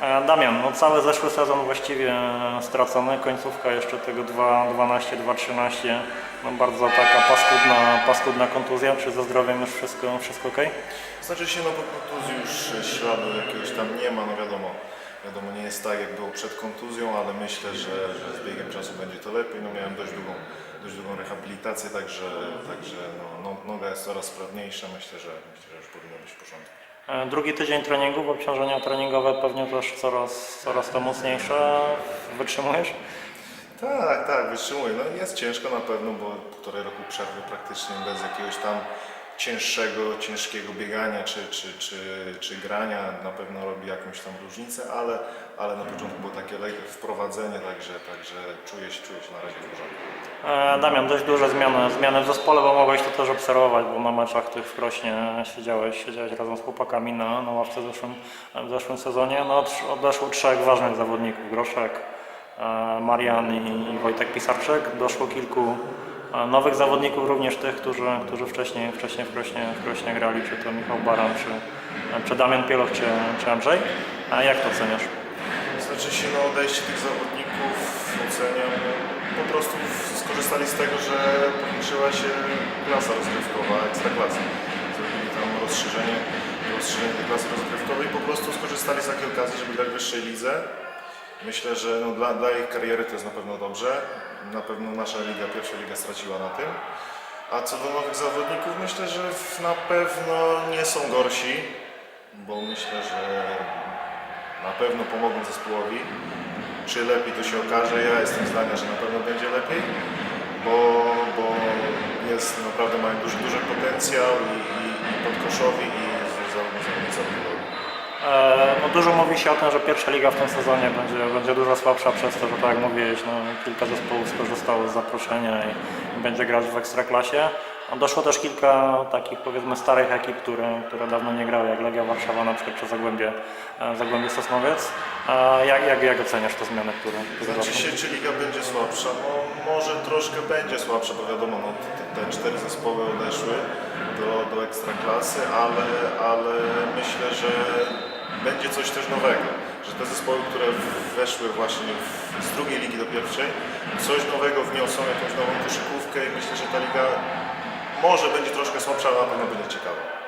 E, Damian, no cały zeszły sezon właściwie stracony, końcówka jeszcze tego 2-12-2-13, no bardzo taka paskudna, paskudna kontuzja, czy ze zdrowiem już wszystko, wszystko ok? Znaczy się, no po kontuzji już śladu jakiegoś tam nie ma, no wiadomo. Wiadomo, nie jest tak jak było przed kontuzją, ale myślę, że, że z biegiem czasu będzie to lepiej. No miałem dość długą, dość długą rehabilitację, także, także no, no, noga jest coraz sprawniejsza. Myślę, że myślę, że już powinno być w porządku. E, Drugi tydzień treningów, obciążenia treningowe pewnie też coraz, coraz to mocniejsze. Wytrzymujesz? Tak, tak, wytrzymuję. No jest ciężko na pewno, bo półtorej roku przerwy praktycznie bez jakiegoś tam cięższego, ciężkiego biegania czy, czy, czy, czy grania na pewno robi jakąś tam różnicę, ale, ale na początku było takie wprowadzenie, także, także czuję się, czuję się na razie porządku. E, Damian, dość duże zmiany, zmiany w zespole, bo mogłeś to też obserwować, bo na meczach tych w Krośnie siedziałeś, siedziałeś razem z chłopakami na, na ławce w zeszłym, w zeszłym sezonie. No, odeszło trzech ważnych zawodników, Groszek, e, Marian i, i Wojtek Pisarczyk. Doszło kilku e, nowych zawodników, również tych, którzy, którzy wcześniej, wcześniej w, Krośnie, w Krośnie grali, czy to Michał Baran, czy, czy Damian Pieloch, czy, czy Andrzej. A jak to oceniasz? Znaczy no, odejście tych zawodników oceniam po prostu skorzystali z tego, że powiększyła się klasa rozgrywkowa, ekstraklasa. Zrobili tam rozszerzenie, rozszerzenie tej klasy rozgrywkowej i po prostu skorzystali z takiej okazji, żeby grać wyższej lidze. Myślę, że no, dla, dla ich kariery to jest na pewno dobrze. Na pewno nasza liga, pierwsza liga straciła na tym. A co do nowych zawodników, myślę, że na pewno nie są gorsi, bo myślę, że na pewno pomogą zespołowi. Czy lepiej to się okaże? Ja jestem zdania, że na pewno będzie lepiej, bo, bo jest naprawdę mają duży, duży potencjał i, i, i podkoszowi i zawodnicy E, No dużo mówi się o tym, że pierwsza liga w tym sezonie będzie, będzie dużo słabsza przez to, że tak jak mówiłeś, no, kilka zespołów skorzystało z zaproszenia i będzie grać w ekstraklasie. A Doszło też kilka takich powiedzmy starych ekip, które, które dawno nie grały, jak Legia Warszawa na przykład czy Zagłębie, e, Zagłębie Sosnowiec. A jak, jak, jak oceniasz te zmiany, które, które Znaczy się, czy liga będzie słabsza? No może troszkę będzie słabsza, bo wiadomo, no, te, te cztery zespoły odeszły do, do ekstraklasy, ale, ale myślę, że będzie coś też nowego. Że te zespoły, które weszły właśnie w, z drugiej ligi do pierwszej, coś nowego wniosą, jakąś nową koszykówkę i myślę, że ta liga może będzie troszkę słabsza, ale na pewno będzie ciekawa.